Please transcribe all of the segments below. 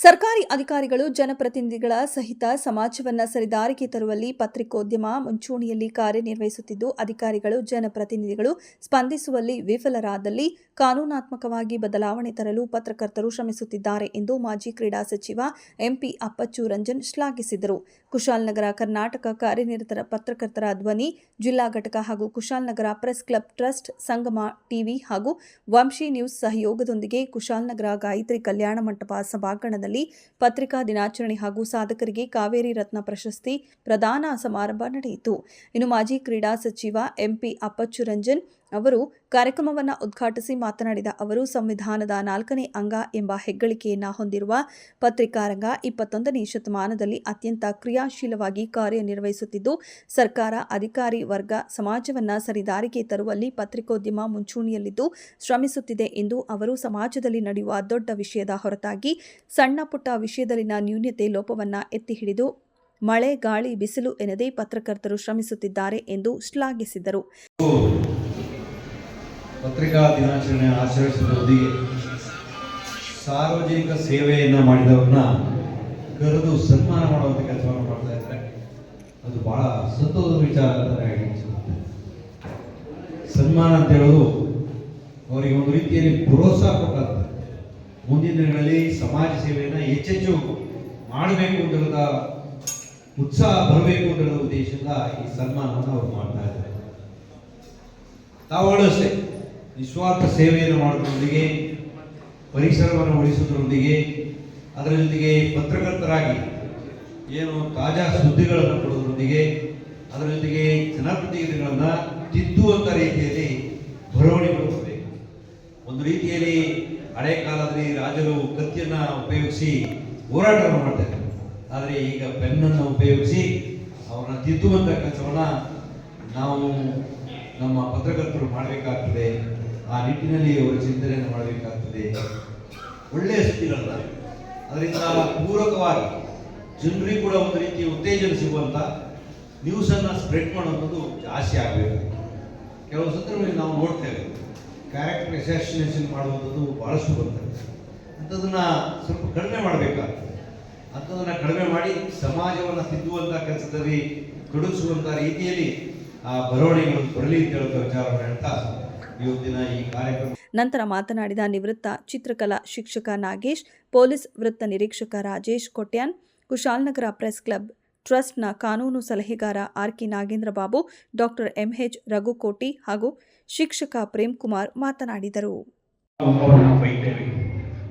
ಸರ್ಕಾರಿ ಅಧಿಕಾರಿಗಳು, ಜನಪ್ರತಿನಿಧಿಗಳ ಸಹಿತ ಸಮಾಜವನ್ನ ಸರಿದಾರಿಗೆ ತರುವಲ್ಲಿ ಪತ್ರಿಕೋದ್ಯಮ ಮುಂಚೂಣಿಯಲ್ಲಿ ಕಾರ್ಯನಿರ್ವಹಿಸುತ್ತಿದ್ದು, ಅಧಿಕಾರಿಗಳು, ಜನಪ್ರತಿನಿಧಿಗಳು ಸ್ಪಂದಿಸುವಲ್ಲಿ ವಿಫಲರಾದಲ್ಲಿ ಕಾನೂನಾತ್ಮಕವಾಗಿ ಬದಲಾವಣೆ ತರಲು ಪತ್ರಕರ್ತರು ಶ್ರಮಿಸುತ್ತಿದ್ದಾರೆ ಎಂದು ಮಾಜಿ ಕ್ರೀಡಾ ಸಚಿವ ಎಂಪಿ ಅಪ್ಪಚ್ಚು ರಂಜನ್ ಶ್ಲಾಘಿಸಿದರು. ಕುಶಾಲನಗರ ಕರ್ನಾಟಕ ಕಾರ್ಯನಿರತರ ಪತ್ರಕರ್ತರ ಧ್ವನಿ, ಜಿಲ್ಲಾ ಘಟಕ ಹಾಗೂ Kushalanagar press club trust, Sangama TV ಹಾಗೂ ವಂಶಿ ನ್ಯೂಸ್ ಸಹಯೋಗದೊಂದಿಗೆ ಕುಶಾಲನಗರ ಗಾಯತ್ರಿ ಕಲ್ಯಾಣ ಮಂಟಪ ಪತ್ರಿಕಾ ದಿನಾಚರಣೆ ಹಾಗೂ ಸಾಧಕರಿಗೆ ಕಾವೇರಿ ರತ್ನ ಪ್ರಶಸ್ತಿ ಪ್ರದಾನ ಸಮಾರಂಭ ನಡೆಯಿತು. ಇನ್ನು ಮಾಜಿ ಕ್ರೀಡಾ ಸಚಿವ ಎಂಪಿ ಅಪ್ಪಚ್ಚು ರಂಜನ್ ಅವರು ಕಾರ್ಯಕ್ರಮವನ್ನು ಉದ್ಘಾಟಿಸಿ ಮಾತನಾಡಿದ ಅವರು, ಸಂವಿಧಾನದ ನಾಲ್ಕನೇ ಅಂಗ ಎಂಬ ಹೆಗ್ಗಳಿಕೆಯನ್ನು ಹೊಂದಿರುವ ಪತ್ರಿಕಾರಂಗ ಇಪ್ಪತ್ತೊಂದನೇ ಶತಮಾನದಲ್ಲಿ ಅತ್ಯಂತ ಕ್ರಿಯಾಶೀಲವಾಗಿ ಕಾರ್ಯನಿರ್ವಹಿಸುತ್ತಿದ್ದು, ಸರ್ಕಾರ ಅಧಿಕಾರಿ ವರ್ಗ ಸಮಾಜವನ್ನು ಸರಿದಾರಿಗೆ ತರುವಲ್ಲಿ ಪತ್ರಿಕೋದ್ಯಮ ಮುಂಚೂಣಿಯಲ್ಲಿದ್ದು ಶ್ರಮಿಸುತ್ತಿದೆ ಎಂದು ಅವರು ಸಮಾಜದಲ್ಲಿ ನಡೆಯುವ ದೊಡ್ಡ ವಿಷಯದ ಹೊರತಾಗಿ ಸಣ್ಣ ಪುಟ್ಟ ವಿಷಯದಲ್ಲಿನ ನ್ಯೂನ್ಯತೆ ಲೋಪವನ್ನು ಎತ್ತಿ ಹಿಡಿದು ಮಳೆ, ಗಾಳಿ, ಬಿಸಿಲು ಎನ್ನದೇ ಪತ್ರಕರ್ತರು ಶ್ರಮಿಸುತ್ತಿದ್ದಾರೆ ಎಂದು ಶ್ಲಾಘಿಸಿದರು. ಪತ್ರಿಕಾ ದಿನಾಚರಣೆ ಆಚರಿಸುವುದರೊಂದಿಗೆ ಸಾರ್ವಜನಿಕ ಸೇವೆಯನ್ನು ಮಾಡಿದವ್ರನ್ನ ಕರೆದು ಸನ್ಮಾನ ಮಾಡುವಂಥ ಕೆಲಸವನ್ನು ಮಾಡ್ತಾ ಇದ್ದಾರೆ. ಅದು ಬಹಳ ಸಂತೋಷದ ವಿಚಾರ ಅಂತ ಸನ್ಮಾನ ಅಂತ ಹೇಳೋದು ಅವರಿಗೆ ಒಂದು ರೀತಿಯಲ್ಲಿ ಪ್ರೋತ್ಸಾಹ ಕೊಟ್ಟಂತೆ. ಮುಂದಿನ ದಿನಗಳಲ್ಲಿ ಸಮಾಜ ಸೇವೆಯನ್ನು ಹೆಚ್ಚೆಚ್ಚು ಮಾಡಬೇಕು ಅಂತ ಉತ್ಸಾಹ ಬರಬೇಕು ಅಂತ ಉದ್ದೇಶದಿಂದ ಈ ಸನ್ಮಾನವನ್ನು ಅವರು ಮಾಡ್ತಾ ಇದ್ದಾರೆ. ತಾವುಗಳು ಅಷ್ಟೇ. ನಿಸ್ವಾರ್ಥ ಸೇವೆಯನ್ನು ಮಾಡೋದ್ರೊಂದಿಗೆ ಪರಿಸರವನ್ನು ಉಳಿಸುವುದರೊಂದಿಗೆ ಅದರ ಜೊತೆಗೆ ಪತ್ರಕರ್ತರಾಗಿ ಏನು ತಾಜಾ ಸುದ್ದಿಗಳನ್ನು ಕೊಡೋದ್ರೊಂದಿಗೆ ಅದರ ಜೊತೆಗೆ ಜನಪ್ರತಿನಿಧಿಗಳನ್ನು ತಿದ್ದುವಂಥ ರೀತಿಯಲ್ಲಿ ಬರವಣಿಗೆ ಒಂದು ರೀತಿಯಲ್ಲಿ ಹಳೆ ಕಾಲದಲ್ಲಿ ರಾಜರು ಕತ್ತಿಯನ್ನು ಉಪಯೋಗಿಸಿ ಹೋರಾಟವನ್ನು ಮಾಡ್ತಾರೆ ಆದರೆ ಈಗ ಪೆನ್ನನ್ನು ಉಪಯೋಗಿಸಿ ಅವರನ್ನ ತಿದ್ದುವಂಥ ಕೆಲಸವನ್ನು ನಾವು ನಮ್ಮ ಪತ್ರಕರ್ತರು ಮಾಡಬೇಕಾಗ್ತದೆ. ಆ ನಿಟ್ಟಿನಲ್ಲಿ ಅವರು ಚಿಂತನೆಯನ್ನು ಮಾಡಬೇಕಾಗ್ತದೆ. ಒಳ್ಳೆಯ ಅಂತ ಅದರಿಂದ ಪೂರಕವಾಗಿ ಜನರಿಗೆ ಕೂಡ ಒಂದು ರೀತಿಯ ಉತ್ತೇಜನ ಸಿಗುವಂಥ ನ್ಯೂಸನ್ನು ಸ್ಪ್ರೆಡ್ ಮಾಡುವಂಥದ್ದು ಜಾಸ್ತಿ ಆಗಬೇಕು. ಕೆಲವು ಸಂದರ್ಭದಲ್ಲಿ ನಾವು ನೋಡ್ತೇವೆ ಕ್ಯಾರೆಕ್ಟರ್ ಅಸಾಸಿನೇಷನ್ ಮಾಡುವಂಥದ್ದು ಭಾಳಷ್ಟು ಬರ್ತದೆ. ಅಂಥದ್ದನ್ನು ಸ್ವಲ್ಪ ಕಡಿಮೆ ಮಾಡಬೇಕಾಗ್ತದೆ. ಅಂಥದನ್ನು ಕಡಿಮೆ ಮಾಡಿ ಸಮಾಜವನ್ನು ತಿದ್ದುವಂಥ ಕೆಲಸದಲ್ಲಿ ತೊಡಗಿಸುವಂಥ ರೀತಿಯಲ್ಲಿ ಆ ಬರವಣಿಗೆಗಳು ಬರಲಿ ಅಂತ ಹೇಳುವಂಥ ವಿಚಾರವನ್ನು ಹೇಳ್ತಾ ನಂತರ ಮಾತನಾಡಿದ ನಿವೃತ್ತ ಚಿತ್ರಕಲಾ ಶಿಕ್ಷಕ ನಾಗೇಶ್ ಪೊಲೀಸ್ ವೃತ್ತ ನಿರೀಕ್ಷಕ ರಾಜೇಶ್ ಕೊಟ್ಯಾನ್ ಕುಶಾಲನಗರ ಪ್ರೆಸ್ ಕ್ಲಬ್ ಟ್ರಸ್ಟ್ನ ಕಾನೂನು ಸಲಹೆಗಾರ R K Nagendra Babu doctor MH Raghukoti ಹಾಗೂ ಶಿಕ್ಷಕ ಪ್ರೇಮ್ ಕುಮಾರ್ ಮಾತನಾಡಿದರು.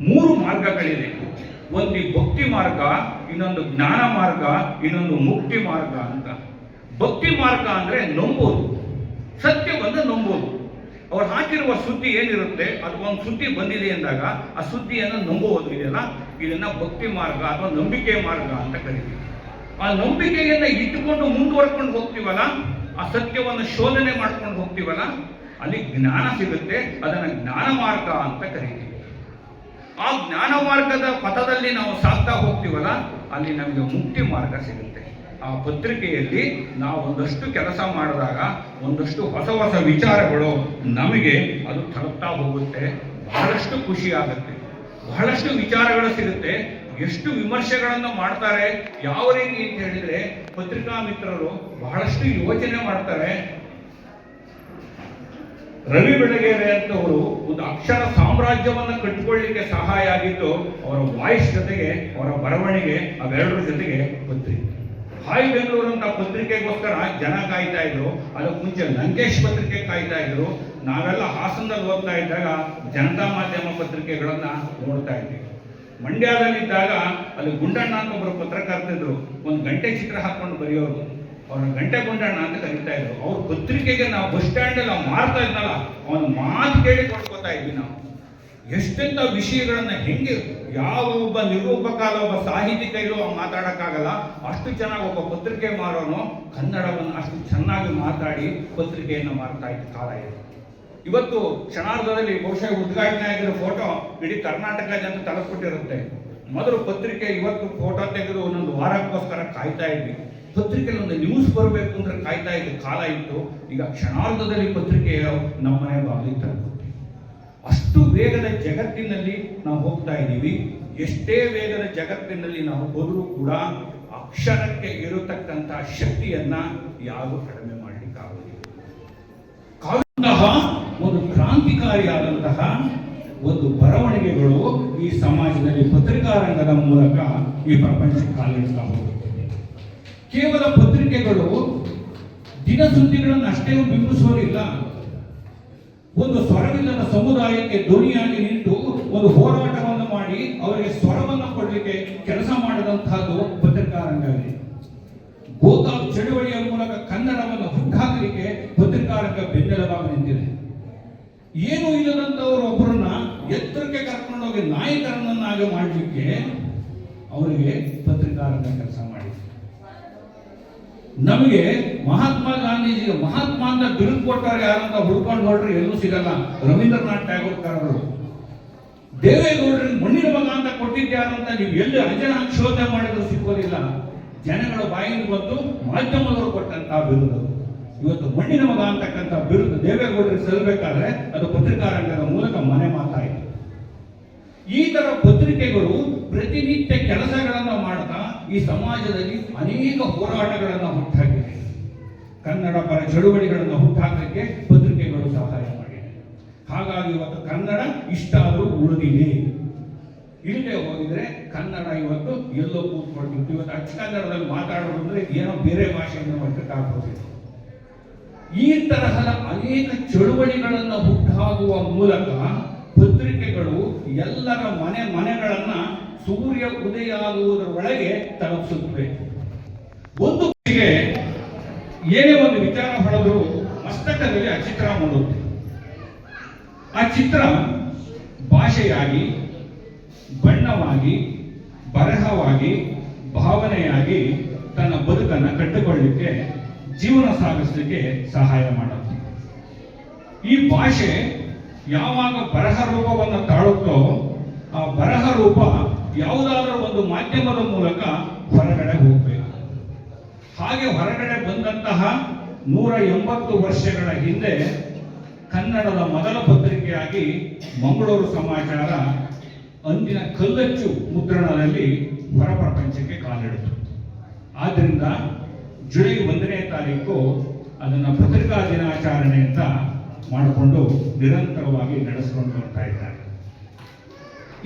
ಮೂರು ಮಾರ್ಗಗಳಿವೆ. ಒಂದು ಭಕ್ತಿ ಮಾರ್ಗ ಇನ್ನೊಂದು ಜ್ಞಾನ ಮಾರ್ಗ ಇನ್ನೊಂದು ಮುಕ್ತಿ ಮಾರ್ಗ ಅಂತ. ಭಕ್ತಿ ಮಾರ್ಗ ಅಂದ್ರೆ ನಂಬೋದು. ಸತ್ಯವನ್ನು ನಂಬೋದು. ಅವ್ರು ಹಾಕಿರುವ ಸುದ್ದಿ ಏನಿರುತ್ತೆ ಅದು ಒಂದು ಸುದ್ದಿ ಬಂದಿದೆ ಎಂದಾಗ ಆ ಸುದ್ದಿಯನ್ನು ನಂಬುವುದು ಇದೆಯಲ್ಲ? ಇದನ್ನ ಭಕ್ತಿ ಮಾರ್ಗ ಅಥವಾ ನಂಬಿಕೆ ಮಾರ್ಗ ಅಂತ ಕರಿತೀವಿ. ಆ ನಂಬಿಕೆಯನ್ನ ಇಟ್ಟುಕೊಂಡು ಮುಂದುವರ್ಕೊಂಡು ಹೋಗ್ತೀವಲ್ಲ? ಆ ಸತ್ಯವನ್ನು ಶೋಧನೆ ಮಾಡ್ಕೊಂಡು ಹೋಗ್ತೀವಲ್ಲ? ಅಲ್ಲಿ ಜ್ಞಾನ ಸಿಗುತ್ತೆ, ಅದನ್ನ ಜ್ಞಾನ ಮಾರ್ಗ ಅಂತ ಕರಿತೀವಿ. ಆ ಜ್ಞಾನ ಮಾರ್ಗದ ಪಥದಲ್ಲಿ ನಾವು ಸಾಗ್ತಾ ಹೋಗ್ತೀವಲ್ಲ, ಅಲ್ಲಿ ನಮಗೆ ಮುಕ್ತಿ ಮಾರ್ಗ ಸಿಗುತ್ತೆ. ಆ ಪತ್ರಿಕೆಯಲ್ಲಿ ನಾವು ಒಂದಷ್ಟು ಕೆಲಸ ಮಾಡಿದಾಗ ಒಂದಷ್ಟು ಹೊಸ ಹೊಸ ವಿಚಾರಗಳು ನಮಗೆ ಅದು ತಲುಪ್ತಾ ಹೋಗುತ್ತೆ. ಬಹಳಷ್ಟು ಖುಷಿ ಆಗುತ್ತೆ. ಬಹಳಷ್ಟು ವಿಚಾರಗಳು ಸಿಗುತ್ತೆ. ಎಷ್ಟು ವಿಮರ್ಶೆಗಳನ್ನು ಮಾಡ್ತಾರೆ, ಯಾವ ರೀತಿ ಅಂತ ಹೇಳಿದ್ರೆ ಪತ್ರಿಕಾ ಮಿತ್ರರು ಬಹಳಷ್ಟು ಯೋಚನೆ ಮಾಡ್ತಾರೆ. ರವಿ ಬೆಳಗೆರೆ ಅಂತವರು ಒಂದು ಅಕ್ಷರ ಸಾಮ್ರಾಜ್ಯವನ್ನು ಕಟ್ಟಿಕೊಳ್ಳಿಕ್ಕೆ ಸಹಾಯ ಆಗಿದ್ದು ಅವರ ವಾಯ್ಸ್ ಜೊತೆಗೆ ಅವರ ಬರವಣಿಗೆ ಅವೆರಡರ ಜೊತೆಗೆ ಪತ್ರಿಕೆ. ಹಾಯ್ ಬೆಂಗಳೂರು ಅಂತ ಪತ್ರಿಕೆಗೋಸ್ಕರ ಜನ ಕಾಯ್ತಾ ಇದ್ರು. ಅದಕ್ಕೆ ಮುಂಚೆ ಲಂಕೇಶ್ ಪತ್ರಿಕೆ ಕಾಯ್ತಾ ಇದ್ರು. ನಾವೆಲ್ಲ ಹಾಸನದಲ್ಲಿ ಓದ್ತಾ ಇದ್ದಾಗ ಜನತಾ ಮಾಧ್ಯಮ ಪತ್ರಿಕೆಗಳನ್ನ ನೋಡ್ತಾ ಇದ್ವಿ. ಮಂಡ್ಯದಲ್ಲಿದ್ದಾಗ ಅಲ್ಲಿ ಗುಂಡಣ್ಣ ಅಂತ ಒಬ್ಬರು ಪತ್ರಕರ್ತಿದ್ರು ಒಂದು ಗಂಟೆ ಚಿತ್ರ ಹಾಕೊಂಡು ಬರೆಯೋರು. ಅವ್ರ ಗಂಟೆ ಗುಂಡಣ್ಣ ಅಂತ ಕರೀತಾ ಇದ್ರು. ಅವ್ರ ಪತ್ರಿಕೆಗೆ ನಾವು ಬಸ್ ಸ್ಟ್ಯಾಂಡ್ ಅಲ್ಲಿ ಮಾರ್ತಾ ಇದ್ನಲ್ಲ, ಅವನ ಮಾತು ಕೇಳಿ ಕೊಡ್ಕೋತಾ ಇದ್ವಿ ನಾವು. ಎಷ್ಟೆಂತ ವಿಷಯಗಳನ್ನ ಹೆಂಗೆ ಯಾವ ಒಬ್ಬ ನಿರೂಪಕಾಲ ಒಬ್ಬ ಸಾಹಿತಿ ಕೈಲೂ ಅವ್ನು ಮಾತಾಡಕ್ಕಾಗಲ್ಲ, ಅಷ್ಟು ಚೆನ್ನಾಗಿ ಒಬ್ಬ ಪತ್ರಿಕೆ ಮಾರೋನು ಕನ್ನಡವನ್ನು ಅಷ್ಟು ಚೆನ್ನಾಗಿ ಮಾತಾಡಿ ಪತ್ರಿಕೆಯನ್ನು ಮಾರ್ತಾ ಇದ್ದ ಕಾಲ ಇದೆ. ಇವತ್ತು ಕ್ಷಣಾರ್ಧದಲ್ಲಿ ಬಹುಶಃ ಉದ್ಘಾಟನೆ ಆಗಿರೋ ಫೋಟೋ ಇಡೀ ಜನ ತಲುಪಿಟ್ಟಿರುತ್ತೆ ಮೊದಲು ಪತ್ರಿಕೆ, ಇವತ್ತು ಫೋಟೋ ತೆಗೆದು ಒಂದೊಂದು ವಾರಕ್ಕೋಸ್ಕರ ಕಾಯ್ತಾ ಇದ್ವಿ. ಪತ್ರಿಕೆಯಲ್ಲಿ ಒಂದು ನ್ಯೂಸ್ ಬರಬೇಕು ಅಂದ್ರೆ ಕಾಯ್ತಾ ಇದ್ದ ಕಾಲ ಇತ್ತು. ಈಗ ಕ್ಷಣಾರ್ಧದಲ್ಲಿ ಪತ್ರಿಕೆಯ ನಮ್ಮನೆ ಬಾಗಿಲು ಅಷ್ಟು ವೇಗದ ಜಗತ್ತಿನಲ್ಲಿ ನಾವು ಹೋಗ್ತಾ ಇದ್ದೀವಿ. ಎಷ್ಟೇ ವೇಗದ ಜಗತ್ತಿನಲ್ಲಿ ನಾವು ಹೋದರೂ ಕೂಡ ಅಕ್ಷರಕ್ಕೆ ಇರತಕ್ಕಂತಹ ಶಕ್ತಿಯನ್ನ ಯಾರು ಕಡಿಮೆ ಮಾಡಲಿಕ್ಕಾಗುವುದಿಲ್ಲ ಕಾವ್ಯಂತಹ ಒಂದು ಕ್ರಾಂತಿಕಾರಿಯಾದಂತಹ ಒಂದು ಬರವಣಿಗೆಗಳು ಈ ಸಮಾಜದಲ್ಲಿ ಪತ್ರಿಕಾರಂಗದ ಮೂಲಕ ಈ ಪ್ರಪಂಚಕ್ಕೆ ಕಾಲಿಡ್ತಾ ಹೋಗುತ್ತದೆ ಕೇವಲ ಪತ್ರಿಕೆಗಳು ದಿನಸುದ್ದಿಗಳನ್ನು ಅಷ್ಟೇ ಬಿಂಬಿಸುವುದಿಲ್ಲ ಒಂದು ಸ್ವರವಿಲ್ಲದ ಸಮುದಾಯಕ್ಕೆ ಧ್ವನಿಯಾಗಿ ನಿಂತು ಒಂದು ಹೋರಾಟವನ್ನು ಮಾಡಿ ಅವರಿಗೆ ಸ್ವರವನ್ನು ಕೊಡಲಿಕ್ಕೆ ಕೆಲಸ ಮಾಡಿದಂತಹದ್ದು ಪತ್ರಿಕಾ ಗೋತಾ ಚಳುವಳಿಯ ಮೂಲಕ ಕನ್ನಡವನ್ನು ಹುಟ್ಟಾಕಲಿಕ್ಕೆ ಪತ್ರಿಕಾರಂಗ ಬೆನ್ನೆಲುಬಾಗಿ ನಿಂತಿದೆ. ಏನು ಇಲ್ಲದಂತವರು ಒಬ್ಬರನ್ನ ಎತ್ತರಕ್ಕೆ ಕರ್ಕೊಂಡೋಗಿ ನಾಯಕರನ್ನಾಗಿ ಮಾಡಲಿಕ್ಕೆ ಅವರಿಗೆ ಪತ್ರಿಕಾರಂಗ ಕೆಲಸ ನಮಗೆ ಮಹಾತ್ಮ ಗಾಂಧೀಜಿ ಮಹಾತ್ಮ ಅಂತ ಬಿರುದು ಕೊಟ್ಟಾರೆ ಯಾರಂತ ಹುಡ್ಕೊಂಡು ನೋಡ್ರಿ ಎಲ್ಲೂ ಸಿಗಲ್ಲ. ರವೀಂದ್ರನಾಥ್ ಟ್ಯಾಗೋರ್ ಕಾರರು ದೇವೇಗೌಡರಿಗೆ ಮಣ್ಣಿನ ಮಗ ಅಂತ ಕೊಟ್ಟಿದ್ದಾರಂತ ನೀವು ಎಲ್ಲಿ ಅಂಜನ ಶೋಧನೆ ಮಾಡಿದ್ರು ಸಿಗೋದಿಲ್ಲ ಜನಗಳ ಬಾಯಿಂದ ಬಂದು ಮಾಧ್ಯಮದವರು ಕೊಟ್ಟಂತ ಬಿರುದು. ಇವತ್ತು ಮಣ್ಣಿನ ಮಗ ಅಂತಕ್ಕಂಥ ಬಿರುದು ದೇವೇಗೌಡರಿಗೆ ಸಲ್ಲಬೇಕಾದ್ರೆ ಅದು ಪತ್ರಿಕಾರಂಗದ ಮೂಲಕ ಮನೆ ಮಾತಾಯಿತು ಈ ತರ ಪತ್ರಿಕೆಗಳು ಪ್ರತಿನಿತ್ಯ ಮಾಡ್ತಾ ಈ ಸಮಾಜದಲ್ಲಿ ಅನೇಕ ಹೋರಾಟಗಳನ್ನು ಹುಟ್ಟಾಕಿದೆ ಕನ್ನಡ ಪರ ಚಳುವಳಿಗಳನ್ನು ಹುಟ್ಟಾಕಕ್ಕೆ ಪತ್ರಿಕೆಗಳು ಸಹಾಯ ಮಾಡಿದೆ ಹಾಗಾಗಿ ಇವತ್ತು ಕನ್ನಡ ಇಷ್ಟಾದರೂ ಉಳಿದಿದೆ. ಇಲ್ಲದೆ ಹೋಗಿದ್ರೆ ಕನ್ನಡ ಇವತ್ತು ಎಲ್ಲೋ ಕೂತ್ಕೊಳ್ತಿತ್ತು. ಇವತ್ತು ಅಚ್ಚ ಕನ್ನಡದಲ್ಲಿ ಮಾತಾಡೋದು ಅಂದ್ರೆ ಏನೋ ಬೇರೆ ಭಾಷೆಯನ್ನು ಮಟ್ಟಕ್ಕಾಗ್ಬೋದು ಈ ತರಹದ ಅನೇಕ ಚಳುವಳಿಗಳನ್ನು ಹುಟ್ಟಾಗುವ ಮೂಲಕ ಪತ್ರಿಕೆಗಳು ಎಲ್ಲರ ಮನೆ ಮನೆಗಳನ್ನ ಸೂರ್ಯ ಉದಯ ಆಗುವುದರ ಒಳಗೆ ತಲುಪಿಸುತ್ತವೆ. ಒಂದು ಏನೇ ಒಂದು ವಿಚಾರ ಹೊಡೆದ್ರು ಮಸ್ತಕದಲ್ಲಿ ಆ ಚಿತ್ರ ಮೂಡುತ್ತೆ ಆ ಚಿತ್ರ ಭಾಷೆಯಾಗಿ, ಬಣ್ಣವಾಗಿ, ಬರಹವಾಗಿ, ಭಾವನೆಯಾಗಿ ತನ್ನ ಬದುಕನ್ನು ಕಟ್ಟಿಕೊಳ್ಳಿಕ್ಕೆ, ಜೀವನ ಸಾಗಿಸಲಿಕ್ಕೆ ಸಹಾಯ ಮಾಡುತ್ತೆ. ಈ ಭಾಷೆ ಯಾವಾಗ ಬರಹ ರೂಪವನ್ನು ತಾಳುತ್ತೋ, ಆ ಬರಹ ರೂಪ ಯಾವುದಾದ್ರೂ ಒಂದು ಮಾಧ್ಯಮದ ಮೂಲಕ ಹೊರಗಡೆ ಹೋಗಬೇಕು. ಹಾಗೆ ಹೊರಗಡೆ ಬಂದಂತಹ ನೂರ ಎಂಬತ್ತು ವರ್ಷಗಳ ಹಿಂದೆ ಕನ್ನಡದ ಮೊದಲ ಪತ್ರಿಕೆಯಾಗಿ ಮಂಗಳೂರು ಸಮಾಚಾರ ಅಂದಿನ ಕಲ್ಲಚ್ಚು ಮುದ್ರಣದಲ್ಲಿ ಹೊರ ಪ್ರಪಂಚಕ್ಕೆ ಕಾಲಿಡಿತು. ಆದ್ದರಿಂದ ಜುಲೈ ಒಂದನೇ ತಾರೀಕು ಅದನ್ನು ಪತ್ರಿಕಾ ದಿನಾಚರಣೆ ಅಂತ ಮಾಡಿಕೊಂಡು ನಿರಂತರವಾಗಿ ನಡೆಸಿಕೊಂಡು ಬರ್ತಾ ಇದ್ದಾರೆ.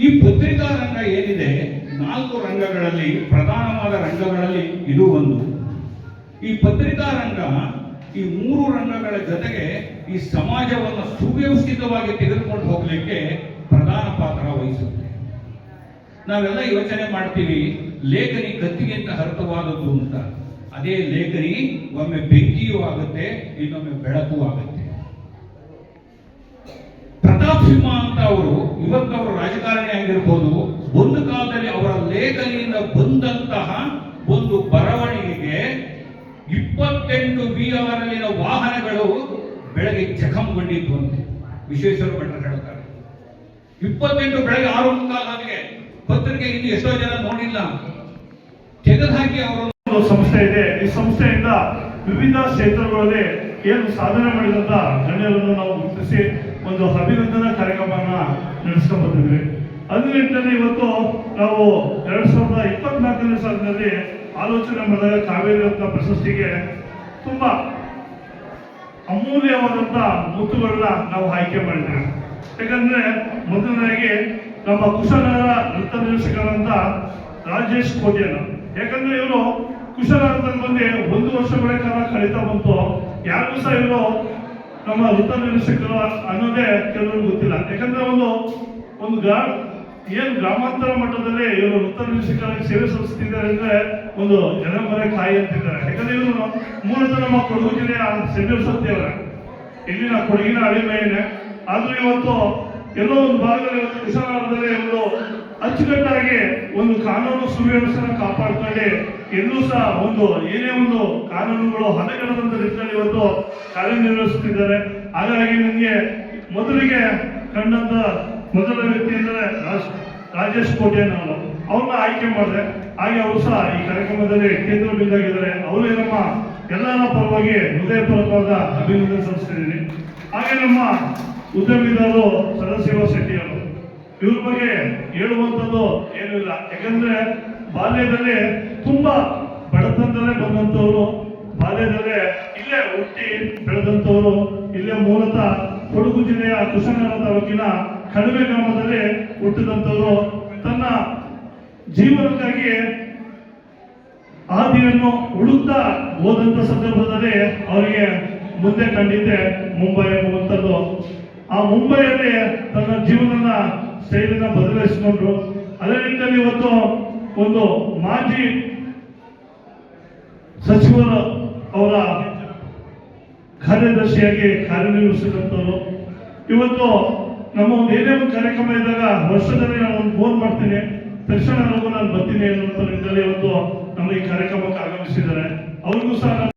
ಈ ಪತ್ರಿಕಾ ರಂಗ ಏನಿದೆ? ನಾಲ್ಕು ರಂಗಗಳಲ್ಲಿ, ಪ್ರಧಾನವಾದ ರಂಗಗಳಲ್ಲಿ ಇದು ಒಂದು. ಈ ಪತ್ರಿಕಾ ರಂಗ ಈ ಮೂರು ರಂಗಗಳ ಜೊತೆಗೆ ಈ ಸಮಾಜವನ್ನು ಸುವ್ಯವಸ್ಥಿತವಾಗಿ ತೆಗೆದುಕೊಂಡು ಹೋಗಲಿಕ್ಕೆ ಪ್ರಧಾನ ಪಾತ್ರ ವಹಿಸುತ್ತೆ. ನಾವೆಲ್ಲ ಯೋಚನೆ ಮಾಡ್ತೀವಿ, ಲೇಖನಿ ಕತ್ತಿಗಿಂತ ಹರಿತವಾದದ್ದು ಅಂತ. ಅದೇ ಲೇಖನಿ ಒಮ್ಮೆ ಬೆಂಕಿಯೂ ಆಗುತ್ತೆ, ಇನ್ನೊಮ್ಮೆ ಬೆಳಕು ಆಗುತ್ತೆ. ಪ್ರತಾಪ್ ಸಿಂಹ ಅಂತ ಅವರು ಇವತ್ತವರು ರಾಜಕಾರಣಿ ಆಗಿರ್ಬೋದು, ಒಂದು ಕಾಲದಲ್ಲಿ ಅವರ ಲೇಖನಿಯಿಂದ ಬಂದಂತಹ ಒಂದು ಬರವಣಿಗೆಗೆ ಇಪ್ಪತ್ತೆಂಟು ಬಿ ಅವರಲ್ಲಿನ ವಾಹನಗಳು ಬೆಳಗ್ಗೆ ಜಖಂಗೊಂಡಿದ್ದು ಅಂತ ವಿಶ್ವೇಶ್ವರ ಭಟ್ರು ಹೇಳ್ತಾರೆ ಇಪ್ಪತ್ತೆಂಟು ಬೆಳಗ್ಗೆ ಆರು ಮುಕ್ಕಾಲಿಗೆ ಪತ್ರಿಕೆ ಇಲ್ಲಿ ಎಷ್ಟೋ ಜನ ನೋಡಿಲ್ಲ. ತೆಗೆದುಹಾಕಿ ಅವರು ಸಂಸ್ಥೆ ಇದೆ. ಈ ಸಂಸ್ಥೆಯಿಂದ ವಿವಿಧ ಕ್ಷೇತ್ರಗಳಲ್ಲಿ ಏನು ಸಾಧನೆ ಮಾಡಿದಂತ ಗಣ್ಯರನ್ನು ನಾವು ಗುರುತಿಸಿ ಒಂದು ಅಭಿನಂದನಾ ಕಾರ್ಯಕ್ರಮನ ನಡೆಸ್ಕೊಂಡು ಬಂದಿದ್ವಿ. ಅದ್ರ ಇವತ್ತು ನಾವು ಎರಡ್ ಸಾವಿರದ ಇಪ್ಪತ್ನಾಲ್ಕನೇ ಸಾಲಿನಲ್ಲಿ ಆಲೋಚನೆ ಮಾಡಿದಾಗ ಕಾವೇರಿ ರತ್ನ ಪ್ರಶಸ್ತಿಗೆ ತುಂಬಾ ಅಮೂಲ್ಯವಾದಂತ ಮುತ್ತುಗಳನ್ನ ನಾವು ಆಯ್ಕೆ ಮಾಡಿದ್ದೇವೆ ಯಾಕಂದ್ರೆ ಮೊದಲನೇದಾಗಿ ನಮ್ಮ ಕುಶಲರ ನೃತ್ಯ ನಿರ್ದೇಶಕರಂತ ರಾಜೇಶ್ ಕೋಟ್ಯನ ಯಾಕಂದ್ರೆ ಇವರು ಕುಶಲ ಬಂದು ಒಂದು ವರ್ಷಗಳ ಕಾಲ ಕಳೀತಾ ಬಂತು. ಯಾರಿಗೂ ಸಹ ಇವರು ನಮ್ಮ ವೃತ್ತ ನಿರ್ದೇಶಕರು ಅನ್ನೋದೇ ಕೆಲವರಿಗೆ ಗೊತ್ತಿಲ್ಲ. ಯಾಕಂದ್ರೆ ಒಂದು ಒಂದು ಗ್ರಾ, ಏನು ಗ್ರಾಮಾಂತರ ಮಟ್ಟದಲ್ಲಿ ಇವರು ವೃತ್ತ ನಿರ್ದೇಶಕರಾಗಿ ಸೇವೆ ಸಲ್ಲಿಸ್ತಿದ್ದಾರೆ ಅಂದ್ರೆ ಒಂದು ಜನಮರ ಕಾಯಿ ಅಂತಿದ್ದಾರೆ. ಯಾಕಂದ್ರೆ ಇವರು ಮೂಲತಃ ನಮ್ಮ ಕೊಡಗು ಜಿಲ್ಲೆಯ ಸೆಂಟ್ರಲ್ ಸತ್ಯವರ. ಇಲ್ಲಿನ ಕೊಡಗಿನ ಅಳಿಮೆಯೇನೆ ಆದ್ರೂ ಇವತ್ತು ಎಲ್ಲೋ ಒಂದು ಭಾಗದಲ್ಲಿ ಇವತ್ತು ಕುಶಾಲನಗರದಲ್ಲಿ ಒಂದು ಅಚ್ಚುಕಟ್ಟಾಗಿ ಒಂದು ಕಾನೂನು ಸುವ್ಯವಸ್ಥೆನ ಕಾಪಾಡ್ಕೊಂಡು, ಎಲ್ಲೂ ಸಹ ಒಂದು ಏನೇ ಒಂದು ಕಾನೂನುಗಳು ಹದಗೆಡದಂತ ರೀತಿಯಲ್ಲಿ ಇವತ್ತು ಕಾರ್ಯನಿರ್ವಹಿಸುತ್ತಿದ್ದಾರೆ. ಹಾಗಾಗಿ ನನಗೆ ಮೊದಲಿಗೆ ಕಂಡಂತ ಮೊದಲ ವ್ಯಕ್ತಿ ಅಂದರೆ ರಾಜ್- ರಾಜೇಶ್ ಕೋಟೆ ಅವರು ಅವ್ರನ್ನ ಆಯ್ಕೆ ಮಾಡಿದೆ. ಹಾಗೆ ಅವರು ಸಹ ಈ ಕಾರ್ಯಕ್ರಮದಲ್ಲಿ ಕೇಂದ್ರ ಬಿದ್ದಾಗಿದ್ದಾರೆ ಅವರು ನಮ್ಮ ಎಲ್ಲರ ಪರವಾಗಿ ಹೃದಯಪೂರ್ವಕವಾದ ಅಭಿನಂದನೆ ಸಲ್ಲಿಸ್ತಿದ್ದೀನಿ ಹಾಗೆ ನಮ್ಮ ಉದ್ಯಮಿದಾರರು ಸದಾಶಿವ ಶೆಟ್ಟಿ ಅವರು. ಇವ್ರ ಬಗ್ಗೆ ಹೇಳುವಂಥದ್ದು ಏನೂ ಇಲ್ಲ. ಯಾಕಂದ್ರೆ ಬಾಲ್ಯದಲ್ಲಿ ತುಂಬಾ ಬಡತನದಲ್ಲೇ ಬಂದಂಥವ್ರು, ಬಾಲ್ಯದಲ್ಲೇ ಇಲ್ಲೇ ಹುಟ್ಟಿ ಬೆಳೆದಂಥವ್ರು, ಇಲ್ಲೇ ಮೂಲತಃ ಕೊಡಗು ಜಿಲ್ಲೆಯ ಕುಶನಗರ ತಾಲೂಕಿನ ಕಡಿಮೆ ಗ್ರಾಮದಲ್ಲಿ ಹುಟ್ಟಿದಂಥವ್ರು. ತನ್ನ ಜೀವನಕ್ಕಾಗಿ ಹಾದಿಯನ್ನು ಹುಡುಕ್ತಾ ಹೋದಂತ ಸಂದರ್ಭದಲ್ಲಿ ಅವರಿಗೆ ಮುಂದೆ ಕಂಡಿದ್ದೆ ಮುಂಬೈ ಎಂಬುವಂಥದ್ದು ಆ ಮುಂಬೈಯಲ್ಲಿ ತನ್ನ ಜೀವನದ ಶೈಲಿನ ಬದಲಾಯಿಸಿಕೊಂಡ್ರು. ಅದೇ ರೀತಿಯಲ್ಲಿ ಇವತ್ತು ಒಂದು ಮಾಜಿ ಸಚಿವರು ಅವರ ಕಾರ್ಯದರ್ಶಿಯಾಗಿ ಕಾರ್ಯನಿರ್ವಹಿಸಿದಂಥವ್ರು. ಇವತ್ತು ನಮ್ಮ ಒಂದು ಏನೇ ಒಂದು ಕಾರ್ಯಕ್ರಮ ಇದ್ದಾಗ ವರ್ಷದಲ್ಲಿ ನಾನು ಒಂದು ಫೋನ್ ಮಾಡ್ತೀನಿ. ತಕ್ಷಣ ನನಗೂ ನಾನು ಬರ್ತೀನಿ ಅನ್ನುವಂಥ ನಿಟ್ಟಿನಲ್ಲಿ ಇವತ್ತು ನಮ್ಮ ಈ ಕಾರ್ಯಕ್ರಮಕ್ಕೆ ಆಗಮಿಸಿದ್ದಾರೆ. ಅವ್ರಿಗೂ ಸಹ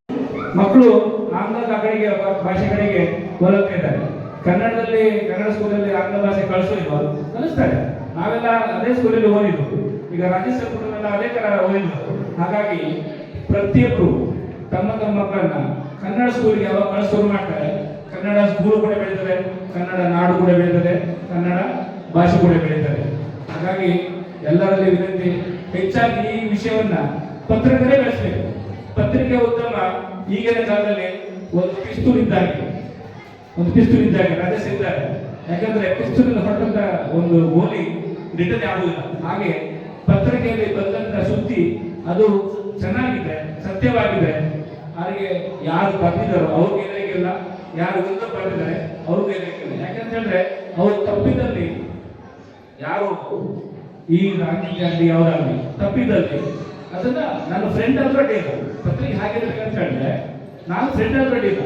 ಮಕ್ಕಳು ಆಂಗ್ಲ ಕಡೆಗೆ ಭಾಷೆಗಳಿಗೆ ಒಲಗ್ತಾ ಇದ್ದಾರೆ. ಕನ್ನಡದಲ್ಲಿ, ಕನ್ನಡ ಸ್ಕೂಲಲ್ಲಿ ಆಂಗ್ಲ ಭಾಷೆ ಕಳಿಸೋದಿಲ್ವಾ ಕಲಿಸ್ತಾರೆ ನಾವೆಲ್ಲ ಅದೇ ಸ್ಕೂಲಲ್ಲಿ ಓದಿದ್ದು. ಈಗ ರಾಜ್ಯ ಕುಟುಂಬ ಅದೇ ಥರ ಓದಿದ್ದು. ಹಾಗಾಗಿ ಪ್ರತಿಯೊಬ್ಬರು ತಮ್ಮ ತಮ್ಮ ಮಕ್ಕಳನ್ನ ಕನ್ನಡ ಸ್ಕೂಲಿಗೆ ಯಾವಾಗ ಕಳಿಸೋರು ಮಾಡ್ತಾರೆ? ಕನ್ನಡ ಸ್ಕೂಲ್ ಕೂಡ ಬೆಳೀತದೆ, ಕನ್ನಡ ನಾಡು ಕೂಡ ಬೆಳೀತದೆ, ಕನ್ನಡ ಭಾಷೆ ಕೂಡ ಬೆಳೀತದೆ. ಹಾಗಾಗಿ ಎಲ್ಲರಲ್ಲಿ ವಿನಂತಿ, ಹೆಚ್ಚಾಗಿ ಈ ವಿಷಯವನ್ನ ಪತ್ರಕರೇ ಬೆಳೆಸಬೇಕು. ಪತ್ರಿಕೆ ಉದ್ಯಮ ಈಗಿನ ಕಾಲದಲ್ಲಿ ಒಂದು ಪಿಸ್ತೂಲ್ ಒಂದು ಪಿಸ್ತೂಲ್ ಜಾಗ ರಾಜೇಶ್ ಇದ್ದಾರೆ ಯಾಕಂದ್ರೆ ಪಿಸ್ತೂಲ್ ಹೊರಟಂತ ಒಂದು ಗೋಲಿ ರಿಟರ್ನ್ ಆಗುವುದಿಲ್ಲ. ಹಾಗೆ ಪತ್ರಿಕೆಯಲ್ಲಿ ಬಂದಂತ ಸುದ್ದಿ ಅದು ಚೆನ್ನಾಗಿದೆ, ಸತ್ಯವಾಗಿದೆ. ಹಾಗೆ ಯಾರು ಬರ್ತಿದ್ದಾರೋ ಅವ್ರಿಗೆ ಏನಾಗಿಲ್ಲ, ಯಾರು ವಿರುದ್ಧ ಬರ್ತಿದ್ದಾರೆ ಅವ್ರಿಗೆ ಏನಾಗಿಲ್ಲ. ಯಾಕಂತ ಹೇಳಿದ್ರೆ ಅವ್ರು ತಪ್ಪಿದಲ್ಲಿ ಯಾರು ಈ ರಾಜಕೀಯ ಆಗಲಿ ಅವರಾಗಲಿ ತಪ್ಪಿದಲ್ಲಿ, ಅದನ್ನ ನನ್ನ ಫ್ರೆಂಡ್ ಆದ್ರೂ ಇಲ್ಲ ಪತ್ರಿಕೆ ಹಾಗಿರ್ಬೇಕಂತ ಹೇಳಿದ್ರೆ, ನಾನು ಫ್ರೆಂಡ್ ಅಡ್ಡಿಲ್ಲ